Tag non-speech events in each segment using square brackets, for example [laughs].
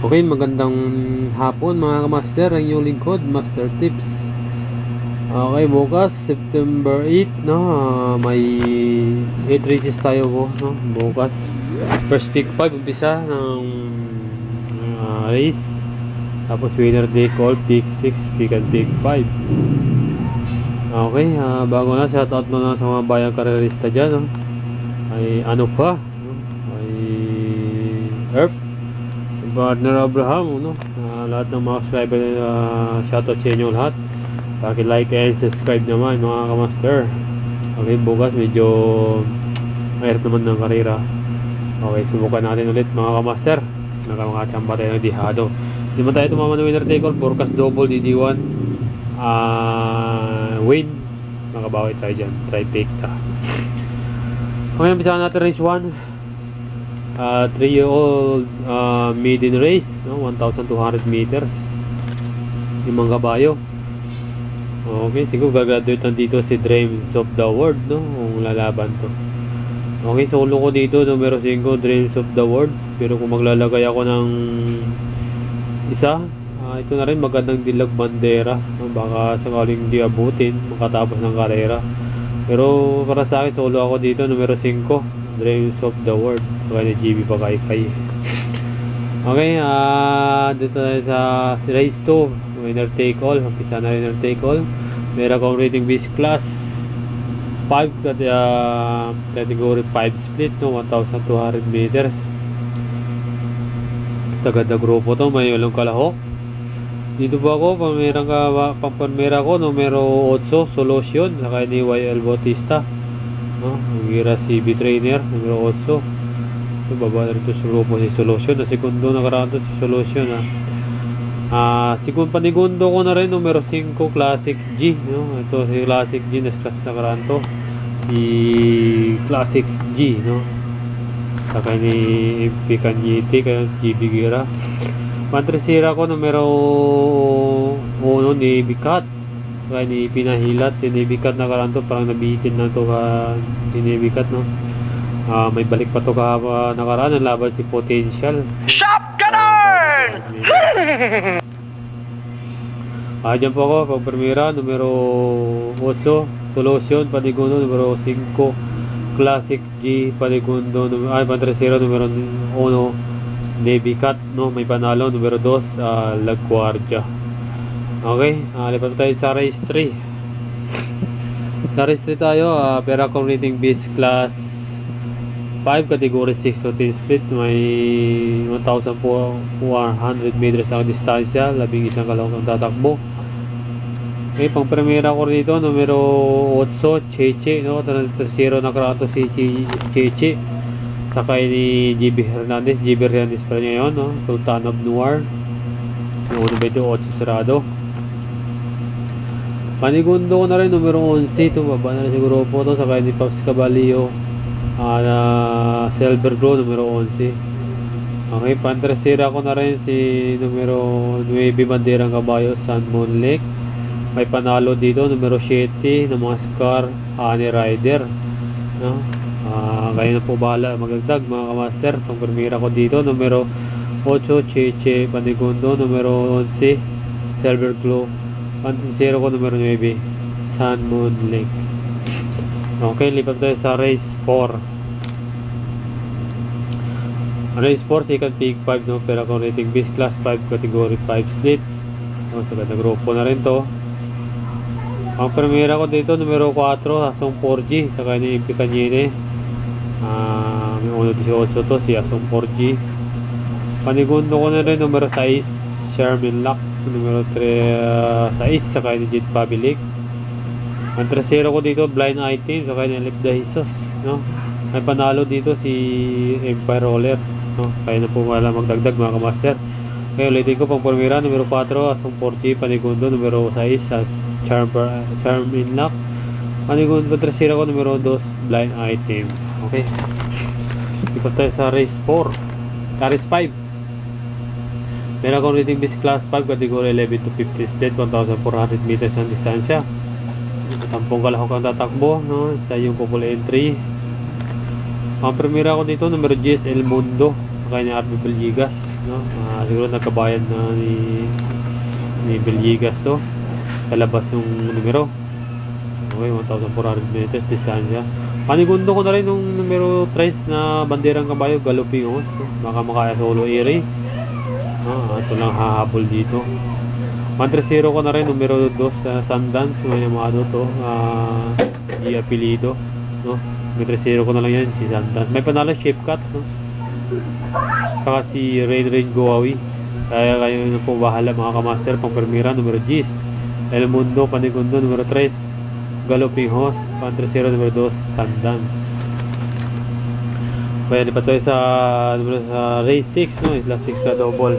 Okay, magandang hapon mga kamaster, ang inyong lingkod, Master Tips. Okay, bukas, September 8, no, ah, may 8 races tayo po, no, bukas. First pick 5, umpisa ng ah, race. Tapos winner take all, pick 6, pick and pick 5. Okay, ah, bago na, shoutout na sa mga bayang karerista dyan, no. Ay, ano pa, no? ay Earth, Partner Abraham, no? Ah, lahat ng mga subscriber, uh, shoutout sa inyo lahat. Paki-like and subscribe naman mga kamaster. Okay, bukas medyo mahirap naman ng karera. Okay, subukan natin ulit mga kamaster. Nakamakachamba tayo ng dihado. Hindi man tayo tumama ng winner take all. Forecast double DD1. Ah, win. Makabawi tayo dyan. Try take ta. Okay, umpisa natin race 1. Uh, 3-year-old uh, maiden race, no? 1,200 meters. Limang kabayo. Okay, siguro gagraduate na dito si Dreams of the World, no? Kung lalaban to. Okay, solo ko dito, numero 5, Dreams of the World. Pero kung maglalagay ako ng isa, ah, ito na rin magandang dilag bandera. No? Baka sakaling di abutin, makatapos ng karera. Pero para sa akin, solo ako dito, numero 5, Dreams of the World. Kaya ni GB Pakaykay. Okay, ah dito tayo sa race 2, winner take all. Umpisa na winner take all. Meron akong rating base class 5 kat uh, category 5 split no 1200 meters. Sa ganda grupo to, may ulong kalahok. Dito ba ako, pamirang ka, pampanmera ko, numero 8, solution, saka ni YL Bautista. No? Gira CB trainer, numero 8. Ito, baba na rito sa grupo si Solution. Na segundo nakaraan si Solution. Ah, ah segundo panigundo ko na rin, numero 5, Classic G. No? Ito si Classic G, naskas nakaraan to. Si Classic G, no? Saka ni MP Kanyiti, kaya GB Gira. Pantresira ko, numero 1, ni Bikat. Kaya ni Pinahilat, si Nebikat nakaraan to, parang nabitin na to ka si Nebikat, no? Ah, may balik pa to ka uh, nakaraan ang laban si Potential. Shop Ganon! [laughs] Ah, dyan po ako, pag Primera, numero 8, Solution, Panigundo, numero 5, Classic G, Panigundo, numero, ay, Pantresero, numero 1, Navy Cat, no, may panalo, numero 2, ah, Lagguardia. Okay, ah, lipat tayo sa race 3. [laughs] sa race 3 tayo, ah, pera kong rating base class 5 category 6 to 10 split. May 1,400 meters ang distansya labing isang kalawang ang tatakbo. Okay pang primera ko dito numero 8 Cheche no? Tercero na karato si Cheche. Sakay ni GB Hernandez. GB Hernandez pa niya yun no? Sultan of Noir. Yung una ba ito 8 sarado panigundo ko na rin numero 11 ito baba na rin siguro po to sakay ni Paps Caballo Ah, na Silver Glow numero 11. Okay, pantrasira ko na rin si numero 9 Banderang Kabayo San Moon Lake. May panalo dito numero 7 ng mga Scar Honey Rider. No? Ah, kayo na po bahala magagdag mga kamaster. Primera ko dito numero 8 Cheche Panigundo numero 11 Silver Glow. Pantrasira ko numero 9 Sun Moon Lake. Okay, lipat tayo sa race 4. Race 4, second pick 5, no? Pero kung rating base class 5, category 5 split. No, sa ganda grupo na rin to. Ang primera ko dito, numero 4, Asong 4G, sa kanya yung Picanyene. Ah, may 1.18 to, si Asong 4G. Panigundo ko na rin, numero 6, Sherman Lock. Numero 3, uh, 6, sa kanya Jet Pabilik. Ang trasero ko dito, blind item, so kaya Lip the Jesus, no? May panalo dito si Empire Roller, no? Kaya na po wala magdagdag mga kamaster. Kaya ulitin ko pang Primera, numero 4, Asong 4G, Panigundo, numero 6, sa Charm, Charm in Lock. Panigundo, trasero ko, numero 2, blind item. Okay. Ikot tayo sa race 4. Ah, race 5. Meron akong rating base class 5, category 11 to 50 split, 1,400 meters ang distansya sampung kalahok ang tatakbo no? sa yung couple entry ang primera ko dito numero 10 El Mundo Kaya ni Arby Belligas, no? Ah, siguro nagkabayan na ni ni Belligas to. Sa labas yung numero. Okay, 1,400 meters distansya. Panigundo ko na rin yung numero 3 na banderang kabayo, Galoping Horse. No? Baka makaya solo area. Ah, ito lang hahabol dito. 130 ko na rin, numero 2 sa Sundance, may namado to, ah, di apelido, no? 130 ko na lang yan, si Sundance. May panalo, shape cut, no? Saka si Rain Rain Goawi. Kaya kayo na po bahala mga kamaster, pang Permira, numero 10. El Mundo, Panigundo, numero 3. Galoping Horse, 130, numero 2, Sundance. Pwede pa tayo sa, sa race 6, no? Last 6 na double.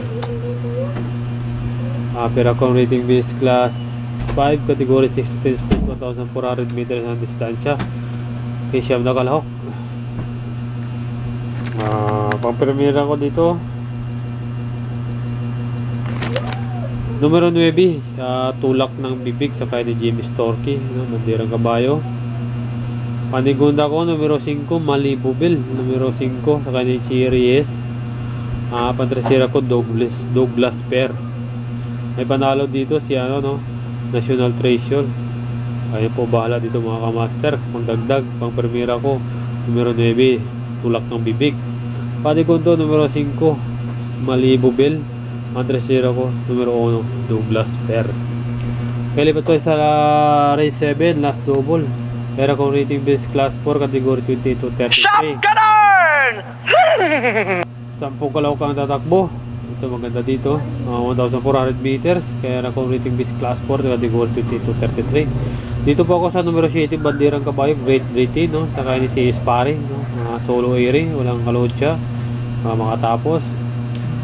Uh, Peracon rating base class 5, category 6 to 10 speed, 1,400 meters ang distansya. Okay, siyam na kalahok. Ah, pang premiere ko dito. Numero 9, ah, tulak ng bibig sa kay ni Jimmy Storky, no, bandirang kabayo. Panigunda ko, numero 5, Malibubil, numero 5, sa ni Chiries. Ah, pantresira ko, Douglas, Douglas Pair. May panalo dito si ano no, National Treasure. Kayo po bahala dito mga kamaster. Pangdagdag, pang premiera ko, numero 9, tulak ng bibig. Ko to, numero 5, Malibu Bell. Andresira ko, numero 1, Douglas Fair. Kaya pa to sa race 7, last double. Pero kung rating base class 4, category 20 to 33. Shotgunner! Sampung kalaw kang tatakbo. Ito maganda dito. Mga 1,400 meters. Kaya na kung rating base class 4, category 20 to 33. Dito po ako sa numero 7, Bandirang Kabayo, grade rating, no? Saka ni si Sparring, no? Mga solo airing, walang kalotsa. Mga makatapos.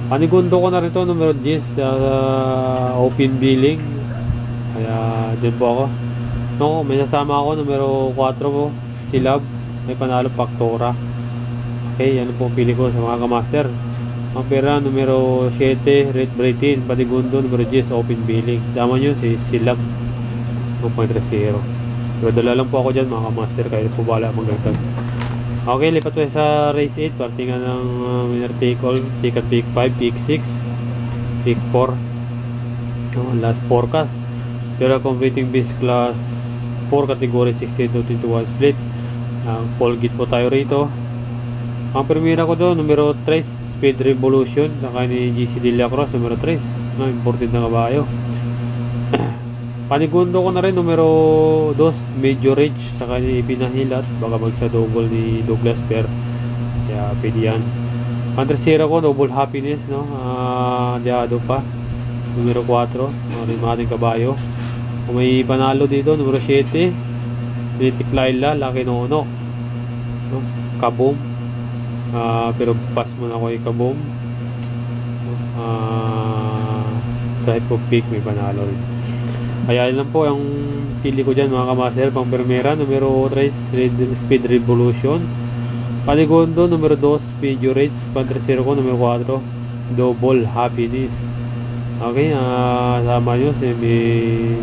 Panigundo ko na rito, numero 10, sa open billing. Kaya, dyan po ako. No, may sasama ako, numero 4 po, si Love. May panalo, Paktora. Okay, yan po pili ko sa mga kamaster. Ang numero 7, Red Britain, Panigundo, numero 10, open billing. Sama nyo si, si Love. 1.30. Pero dala lang po ako dyan mga kamaster, kaya po bala magagdag. Okay, lipat tayo sa race 8. Partingan ng uh, winner take all. Pick at pick 5, pick 6, pick 4. Oh, last forecast. Pero completing base class 4 category 16 to 21 split. Ang pole gate po tayo rito. Ang primera ko doon, numero 3, Speed Revolution. Saka ni GC De numero 3. No, imported na kabayo. [clears throat] Panigundo ko na rin numero 2, Major Ridge, saka ni Pinahilat, baka magsa double ni Douglas Fair. Kaya pwede yan. Pantresira ko, double happiness, no? Ah, diado pa. Numero 4, ano rin mga kabayo. May panalo dito, numero 7, Mythic Laila, Lucky Nono. No? Kaboom. Ah, pero pass mo na ako yung Kaboom. Ah, Stripe of Peak, may panalo rin. Kaya lang po ang pili ko dyan mga kamaster. Pang Primera, numero 3, Red- Speed Revolution. Panigondo, numero 2, Speed Rates. Pantresero ko, numero 4, Double Happiness. Okay, ah sama nyo si may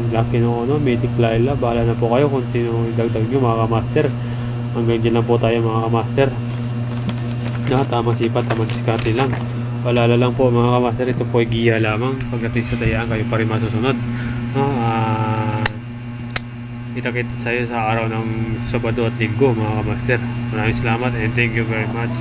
Lucky no, ano, Mythic Laila. Bahala na po kayo kung sino idagdag nyo mga kamaster. Hanggang dyan lang po tayo mga kamaster. Na, tamang sipat, tamang diskarte lang. Palala lang po mga kamaster, ito po ay giya lamang. Pagdating sa tayaan, kayo pa rin masusunod. No, ah kita-kita sa'yo sa araw ng Sabado at Linggo mga kamaster. Maraming salamat and thank you very much.